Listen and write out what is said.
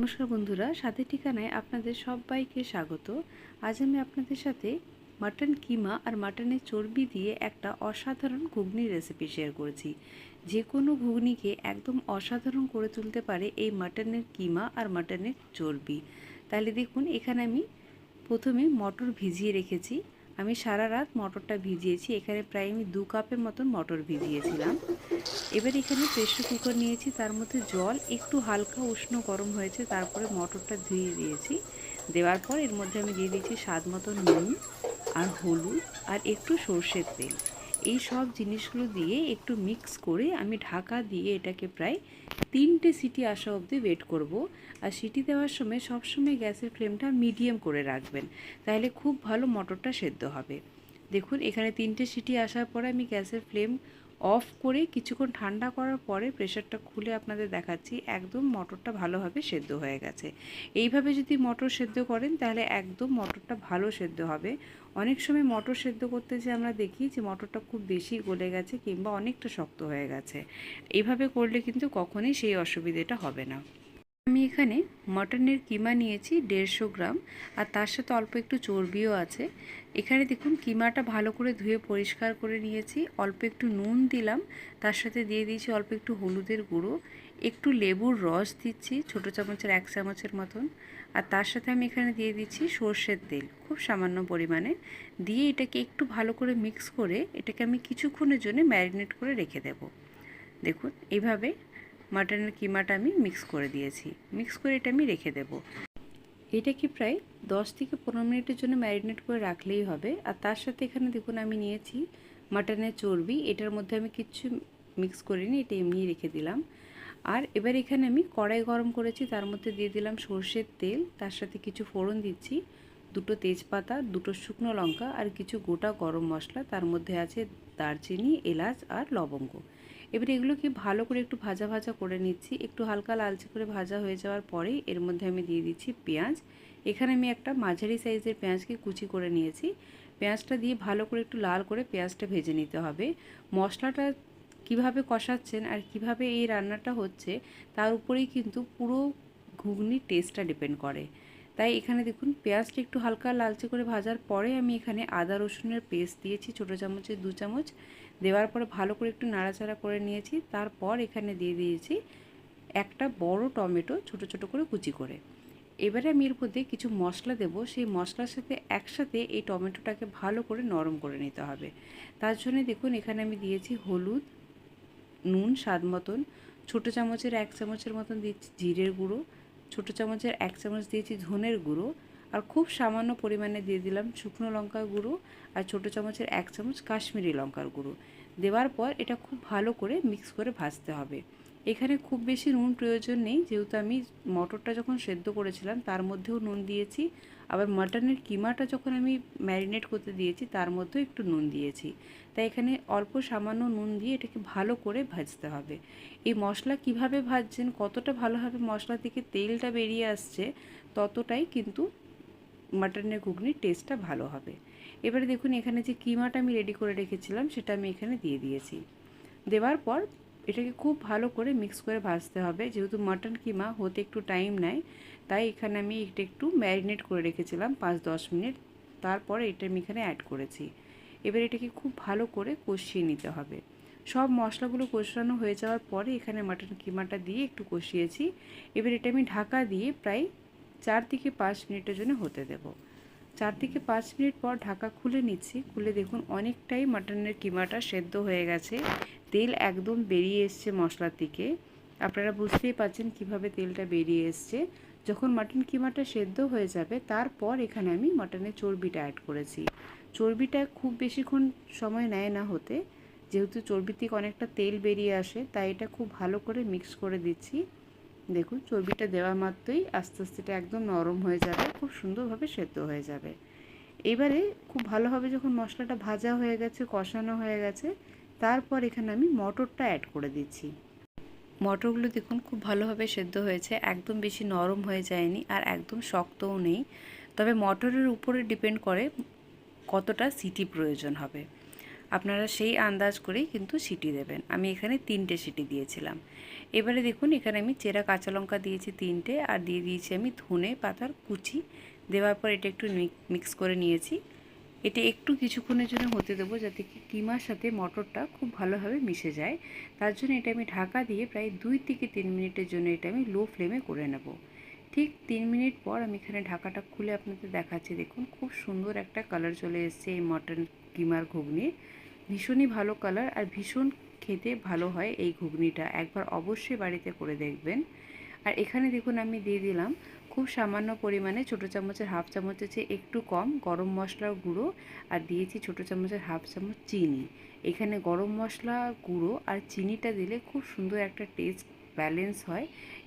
নমস্কার বন্ধুরা, সাথে ঠিকানায় আপনাদের সবাইকে স্বাগত। আজ আমি আপনাদের সাথে মাটন কিমা আর মাটনের চর্বি দিয়ে একটা অসাধারণ ঘুগনি রেসিপি শেয়ার করেছি। যে কোনো ঘুগনিকে একদম অসাধারণ করে তুলতে পারে এই মাটনের কিমা আর মাটনের চর্বি। তাহলে দেখুন, এখানে আমি প্রথমে মটর ভিজিয়ে রেখেছি। আমি সারা রাত মটরটা ভিজিয়েছি। এখানে প্রায় আমি দু কাপের মতন মটর ভিজিয়েছিলাম। এবার এখানে প্রেশার কুকার নিয়েছি, তার মধ্যে জল, একটু হালকা উষ্ণ গরম হয়েছে, তারপরে মটরটা ধুয়ে দিয়েছি। দেওয়ার পর এর মধ্যে আমি দিয়ে দিয়েছি স্বাদ মতন নুন আর হলুদ আর একটু সর্ষের তেল। এই সব জিনিসগুলো দিয়ে একটু মিক্স করে আমি ঢাকা দিয়ে এটাকে প্রায় তিনটে সিটি আসা অবধি ওয়েট করব। আর সিটি দেওয়ার সময় সবসময় গ্যাসের ফ্লেমটা মিডিয়াম করে রাখবেন। তাহলে খুব ভালো মটরটা সেদ্ধ হবে। দেখুন, এখানে তিনটে সিটি আসার পরে আমি গ্যাসের ফ্লেম অফ করে কিছুক্ষণ ঠান্ডা করার পরে প্রেশারটা খুলে আপনাদের দেখাচ্ছি, একদম মটরটা ভালোভাবে সেদ্ধ হয়ে গেছে। এইভাবে যদি মটর সেদ্ধ করেন, তাহলে একদম মটরটা ভালো সেদ্ধ হবে। অনেক সময় মটর সেদ্ধ করতে যে আমরা দেখি যে মটরটা খুব বেশি গলে গেছে কিংবা অনেকটা শক্ত হয়ে গেছে। এইভাবে করলে কিন্তু কখনোই সেই অসুবিধেটা হবে না। আমি এখানে মটনের কিমা নিয়েছি দেড়শো গ্রাম, আর তার সাথে অল্প একটু চর্বিও আছে। এখানে দেখুন কিমাটা ভালো করে ধুয়ে পরিষ্কার করে নিয়েছি। অল্প একটু নুন দিলাম, তার সাথে দিয়ে দিয়েছি অল্প একটু হলুদের গুঁড়ো। একটু লেবুর রস দিচ্ছি, ছোট চামচের এক চামচের মতন। আর তার সাথে আমি এখানে দিয়ে দিচ্ছি সর্ষের তেল, খুব সামান্য পরিমাণে। দিয়ে এটাকে একটু ভালো করে মিক্স করে এটাকে আমি কিছুক্ষণের জন্য ম্যারিনেট করে রেখে দেব। দেখুন এইভাবে মাটনের কিমাটা আমি মিক্স করে দিয়েছি। মিক্স করে এটা আমি রেখে দেব। এটাকে প্রায় দশ থেকে পনেরো মিনিটের জন্য ম্যারিনেট করে রাখলেই হবে। আর তার সাথে এখানে দেখুন আমি নিয়েছি মাটনের চর্বি। এটার মধ্যে আমি কিচ্ছু মিক্স করিনি, এটা এমনিই রেখে দিলাম। আর এবার এখানে আমি কড়াই গরম করেছি, তার মধ্যে দিয়ে দিলাম সর্ষের তেল। তার সাথে কিছু ফোড়ন দিচ্ছি, দুটো তেজপাতা, দুটো শুকনো লঙ্কা আর কিছু গোটা গরম মশলা। তার মধ্যে আছে দারচিনি, এলাচ আর লবঙ্গ। এবার এগুলোকে ভালো করে একটু ভাজা ভাজা করে নিচ্ছি। একটু হালকা লালচে করে ভাজা হয়ে যাওয়ার পরেই এর মধ্যে আমি দিয়ে দিচ্ছি পেঁয়াজ। এখানে আমি একটা মাঝারি সাইজের পেঁয়াজকে কুচি করে নিয়েছি। পেঁয়াজটা দিয়ে ভালো করে একটু লাল করে পেঁয়াজটা ভেজে নিতে হবে। মশলাটা কীভাবে কষাচ্ছেন আর কীভাবে এই রান্নাটা হচ্ছে, তার উপরেই কিন্তু পুরো ঘুগনির টেস্টটা ডিপেন্ড করে। তাই এখানে দেখুন পেঁয়াজটা একটু হালকা লালচে করে ভাজার পরে আমি এখানে আদা রসুনের পেস্ট দিয়েছি, ছোটো চামচের দু চামচ। দেওয়ার পরে ভালো করে একটু নাড়াচাড়া করে নিয়েছি। তারপর এখানে দিয়ে দিয়েছি একটা বড় টমেটো, ছোট ছোট করে কুচি করে। এবারে আমি এর মধ্যে কিছু মশলা দেব। সেই মশলার সাথে একসাথে এই টমেটোটাকে ভালো করে নরম করে নিতে হবে। তার জন্য দেখুন এখানে আমি দিয়েছি হলুদ, নুন, স্বাদ মতন। ছোটো চামচের এক চামচের মতন দিচ্ছি জিরের গুঁড়ো। ছোটো চামচের এক চামচ দিয়েছি ধনের গুঁড়ো আর খুব সামান্য পরিমাণে দিয়ে দিলাম শুকনো লঙ্কার গুঁড়ো আর ছোটো চামচের এক চামচ কাশ্মীরি লঙ্কার গুঁড়ো। দেওয়ার পর এটা খুব ভালো করে মিক্স করে ভাজতে হবে। এখানে খুব বেশি নুন প্রয়োজন নেই, যেহেতু আমি মটরটা যখন সেদ্ধ করেছিলাম, তার মধ্যেও নুন দিয়েছি। আবার মাটনের কিমাটা যখন আমি ম্যারিনেট করতে দিয়েছি, তার মধ্যেও একটু নুন দিয়েছি। তাই এখানে অল্প সামান্য নুন দিয়ে এটাকে ভালো করে ভাজতে হবে। এই মশলা কীভাবে ভাজছেন, কতটা ভালোভাবে মশলা থেকে তেলটা বেরিয়ে আসছে, ততটাই কিন্তু মাটনের ঘুগনির টেস্টটা ভালো হবে। এবারে দেখুন, এখানে যে কিমাটা আমি রেডি করে রেখেছিলাম, সেটা আমি এখানে দিয়ে দিয়েছি। দেওয়ার পর এটাকে খুব ভালো করে মিক্স করে ভাজতে হবে। যেহেতু মাটন কিমা, হতে একটু টাইম নেয়, তাই এখানে আমি এটা একটু ম্যারিনেট করে রেখেছিলাম পাঁচ দশ মিনিট। তারপরে এটা আমি এখানে অ্যাড করেছি। এবার এটাকে খুব ভালো করে কষিয়ে নিতে হবে। সব মশলাগুলো কষানো হয়ে যাওয়ার পরে এখানে মাটন কিমাটা দিয়ে একটু কষিয়েছি। এবার এটা আমি ঢাকা দিয়ে প্রায় চার থেকে পাঁচ মিনিটের জন্য হতে দেব। চার থেকে পাঁচ মিনিট পর ঢাকা খুলে নিচ্ছি। খুলে দেখুন অনেকটাই মাটনের কিমাটা সেদ্ধ হয়ে গেছে। তেল একদম বেরিয়ে এসছে মশলার দিকে। আপনারা বুঝতেই পারছেন কীভাবে তেলটা বেরিয়ে এসছে। যখন মাটন কিমাটা সেদ্ধ হয়ে যাবে, তারপর এখানে আমি মাটনের চর্বিটা অ্যাড করেছি। চর্বিটা খুব বেশিক্ষণ সময় নেয় না হতে। যেহেতু চর্বি থেকে অনেকটা তেল বেরিয়ে আসে, তাই এটা খুব ভালো করে মিক্স করে দিচ্ছি। দেখুন, চর্বিটা দেওয়া মাত্রই আস্তে আস্তে এটা একদম নরম হয়ে যাবে, খুব সুন্দরভাবে সেদ্ধ হয়ে যাবে। এবারে খুব ভালোভাবে যখন মশলাটা ভাজা হয়ে গেছে, কষানো হয়ে গেছে, তারপর এখানে আমি মটরটা অ্যাড করে দিচ্ছি। মটরগুলো দেখুন, খুব ভালোভাবে সেদ্ধ হয়েছে, একদম বেশি নরম হয়ে যায়নি আর একদম শক্তও নেই। তবে মটরের উপরে ডিপেন্ড করে কতটা সিটি প্রয়োজন হবে। আপনারা সেই আন্দাজ করেই কিন্তু সিটি দেবেন। আমি এখানে তিনটে সিটি দিয়েছিলাম। এবারে দেখুন, এখানে আমি চেরা কাঁচা লঙ্কা দিয়েছি তিনটে, আর দিয়ে দিয়েছি আমি ধনে পাতার কুচি। দেওয়ার পর এটা একটু মিক্স করে নিয়েছি। এটা একটু কিছুক্ষণের জন্য হতে দেবো যাতে কি, কিমার সাথে মটরটা খুব ভালোভাবে মিশে যায়। তার জন্য এটা আমি ঢাকা দিয়ে প্রায় দুই থেকে তিন মিনিটের জন্য এটা আমি লো ফ্লেমে করে নেব। ঠিক তিন মিনিট পর আমি এখানে ঢাকাটা খুলে আপনাদের দেখাচ্ছি। দেখুন, খুব সুন্দর একটা কালার চলে এসছে এই মটন কিমার ঘুগনির ভীষণই ভালো কালার আর ভীষণ খেতে ভালো হয় এই ঘুগনিটা। একবার অবশ্যই বাড়িতে করে দেখবেন। আর এখানে দেখুন আমি দিয়ে দিলাম খুব সামান্য পরিমাণে ছোটো চামচের হাফ চামচের চেয়ে একটু কম গরম মশলার গুঁড়ো আর দিয়েছি ছোটো চামচের হাফ চামচ চিনি। এখানে গরম মশলা, গুঁড়ো আর চিনিটা দিলে খুব সুন্দর একটা টেস্ট ব্যালেন্স হয়।